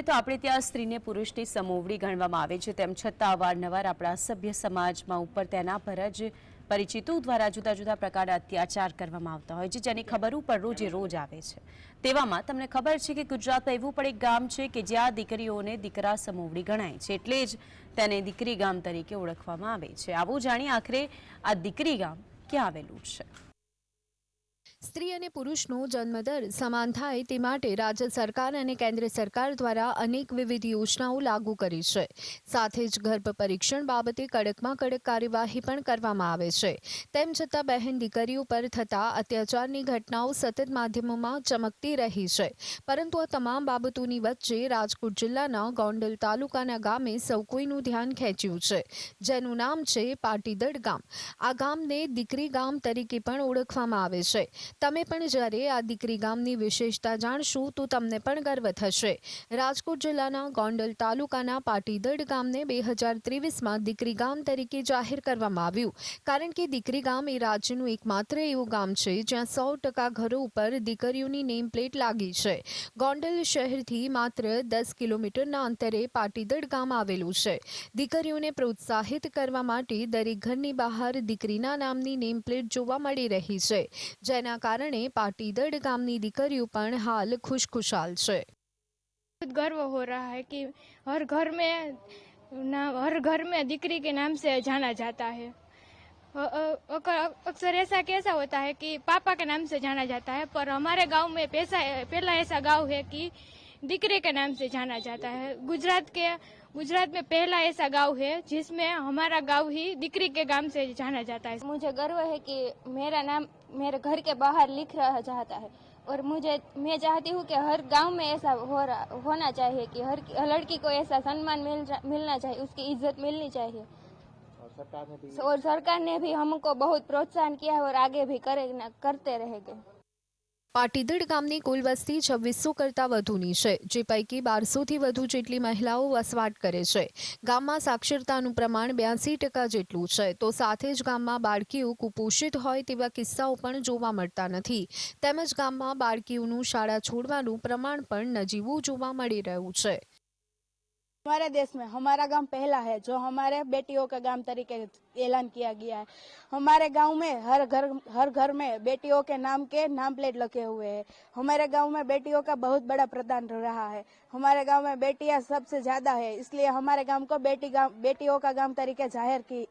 કરીએ તો આપણે ત્યાં સ્ત્રીને પુરુષની સમોવડી ગણવામાં આવે છે. તેમ છતાં અવારનવાર આપણા સભ્ય સમાજમાં ઉપર તેના પર જ પરિચિતો દ્વારા જુદા જુદા પ્રકારના અત્યાચાર કરવામાં આવતા હોય છે, જેની ખબર ઉપર રોજે રોજ આવે છે. તેવામાં તમને ખબર છે કે ગુજરાતમાં એવું પણ એક ગામ છે કે જ્યાં દીકરીઓને દીકરા સમોવડી ગણાય છે, એટલે જ તેને દીકરી ગામ તરીકે ઓળખવામાં આવે છે. આવું જાણી આખરે આ દીકરી ગામ ક્યાં આવેલું છે? સ્ત્રી અને પુરુષનો જન્મદર સમાન થાય તે માટે રાજ્ય સરકાર અને કેન્દ્ર સરકાર દ્વારા અનેક વિવિધ યોજનાઓ લાગુ કરી છે. સાથે જ ગર્ભ પરીક્ષણ બાબતે કડકમાં કડક કાર્યવાહી પણ કરવામાં આવે છે. તેમ છતાં બહેન દીકરીઓ પર થતા અત્યાચારની ઘટનાઓ સતત માધ્યમોમાં ચમકતી રહી છે. પરંતુ આ તમામ બાબતોની વચ્ચે રાજકોટ જિલ્લાના ગોંડલ તાલુકાના ગામે સૌ કોઈનું ધ્યાન ખેંચ્યું છે, જેનું નામ છે પાટીદડ ગામ. આ ગામને દીકરી ગામ તરીકે પણ ઓળખવામાં આવે છે. તમે પણ જ્યારે આ દીકરી ગામની વિશેષતા જાણશો તો તમને પણ ગર્વ થશે. રાજકોટ જિલ્લાના ગોંડલ તાલુકાના પાટીદડ ગામને બે હજાર ત્રેવીસમાં દીકરી ગામ તરીકે જાહેર કરવામાં આવ્યું. કારણ કે દીકરી ગામ એ રાજ્યનું એકમાત્ર એવું ગામ છે, જ્યાં સો ટકા ઘરો ઉપર દીકરીઓની નેમ પ્લેટ લાગી છે. ગોંડલ શહેરથી માત્ર દસ કિલોમીટરના અંતરે પાટીદડ ગામ આવેલું છે. દીકરીઓને પ્રોત્સાહિત કરવા માટે દરેક ઘરની બહાર દીકરીના નામની નેમ પ્લેટ જોવા મળી રહી છે. જેના કારણે પાટીદડ ગામની દીકરીઓ પણ હાલ ખુશખુશાલ છે बहुत गर्व हो रहा है कि हर घर में ना हर घर में दीकरी के नाम से जाना जाता है अ- अ- अक- अक्सर ऐसा कैसा होता है कि पापा के नाम से जाना जाता है पर हमारे गांव में पैसा पहला ऐसा गांव है कि दीकरे के नाम से जाना जाता है। गुजरात के गुजरात में पहला ऐसा गाँव है जिसमें हमारा गाँव ही दीकरी के गाँव से जाना जाता है। मुझे गर्व है कि मेरा नाम मेरे घर के बाहर लिख रहा चाहता है और मुझे मैं चाहती हूँ कि हर गाँव में ऐसा हो रहा होना चाहिए कि हर लड़की को ऐसा सम्मान मिल मिलना चाहिए उसकी इज़्ज़त मिलनी चाहिए। और सरकार ने भी हमको बहुत प्रोत्साहन किया है और आगे भी करे करते रहेंगे। પાટીદડ ગામની કુલ વસ્તી છવ્વીસો કરતાં વધુની છે, જે પૈકી બારસોથી વધુ જેટલી મહિલાઓ વસવાટ કરે છે. ગામમાં સાક્ષરતાનું પ્રમાણ બ્યાસી ટકા જેટલું છે, તો સાથે જ ગામમાં બાળકીઓ કુપોષિત હોય તેવા કિસ્સાઓ પણ જોવા મળતા નથી. તેમજ ગામમાં બાળકીઓનું શાળા છોડવાનું પ્રમાણ પણ નજીવું જોવા મળી રહ્યું છે. हमारे देश में हमारा गाँव पहला है जो हमारे बेटियों का गाँव तरीके ऐलान किया गया है। हमारे गाँव में हर घर हर घर में बेटियों के नाम के नाम प्लेट लगे हुए हैं। हमारे गाँव में बेटियों का बहुत बड़ा प्रदान रहा है। हमारे गाँव में बेटियाँ सबसे ज़्यादा है इसलिए हमारे गाँव को बेटी गाँव बेटियों का गाँव तरीके ज़ाहिर की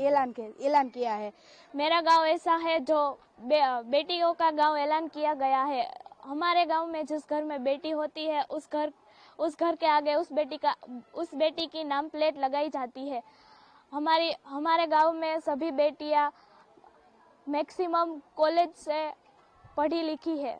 ऐलान ऐलान किया है। मेरा गाँव ऐसा है जो बे, बेटियों का गाँव ऐलान किया गया है। हमारे गाँव में जिस घर में बेटी होती है उस घर उस घर के आगे उस बेटी का उस बेटी की नाम प्लेट लगाई जाती है हमारी हमारे गांव में सभी बेटियां मैक्सिमम कॉलेज से पढ़ी लिखी है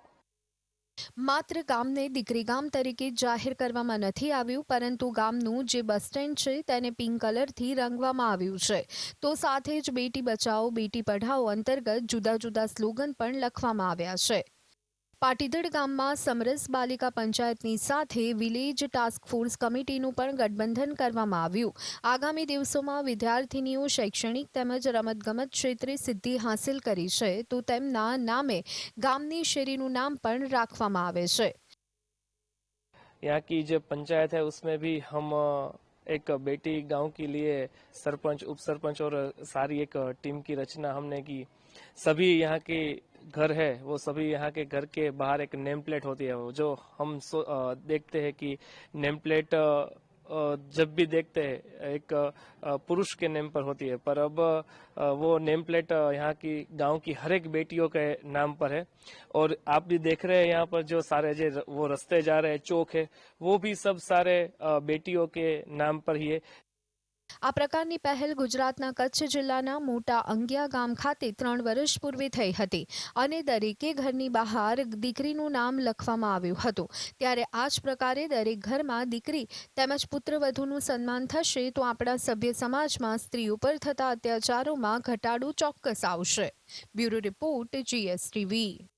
માત્ર ગામને દીકરી ગામ તરીકે જ જાહેર કરવામાં નથી આવ્યું પરંતુ ગામનું જે બસ સ્ટેન્ડ છે તેને પિંક કલરથી રંગવામાં આવ્યું છે તો સાથે જ બેટી બચાવો બેટી પઢાઓ અંતર્ગત જુદા જુદા સ્લોગન પણ લખવામાં આવ્યા છે પાટીદડ ગામમાં સમરસ બાલિકા પંચાયતની સાથે વિલેજ ટાસ્ક ફોર્સ કમિટીનું પણ ગઠબંધન કરવામાં આવ્યું આગામી દિવસોમાં વિદ્યાર્થિનીઓ શૈક્ષણિક તેમજ રમતગમત ક્ષેત્રે સિદ્ધિ હાંસિલ કરી છે તો તેમના નામે ગામની શેરીનું નામ પણ રાખવામાં આવે છે यहाँ की जो पंचायत है उसमें भी हम अ, एक बेटी गांव के लिए सरपंच उप सरपंच और सारी एक टीम की रचना हमने की सभी यहाँ के घर है, वो सभी यहाँ के घर के बाहर एक नेम प्लेट होती है वो, जो हम देखते हैं कि नेम प्लेट जब भी देखते हैं, एक पुरुष के नेम पर होती है। पर अब वो नेम प्लेट यहाँ की, गाँव की हर एक बेटियों के नाम पर है। और आप भी देख रहे हैं यहाँ पर जो सारे जो वो रस्ते जा रहे हैं, चौक है, वो भी सब सारे बेटियों के नाम पर ही है। આ પ્રકારની પહેલ ગુજરાતના કચ્છ જિલ્લાના મોટા અંગિયા ગામ ખાતે ત્રણ વર્ષ પૂર્વે થઈ હતી અને દરેકે ઘરની બહાર દીકરીનું નામ લખવામાં આવ્યું હતું. ત્યારે આ જ પ્રકારે દરેક ઘરમાં દીકરી તેમજ પુત્રવધુનું સન્માન થશે તો આપણા સભ્ય સમાજમાં સ્ત્રીઓ ઉપર થતા અત્યાચારોમાં ઘટાડો ચોક્કસ આવશે. Bureau report GSTV.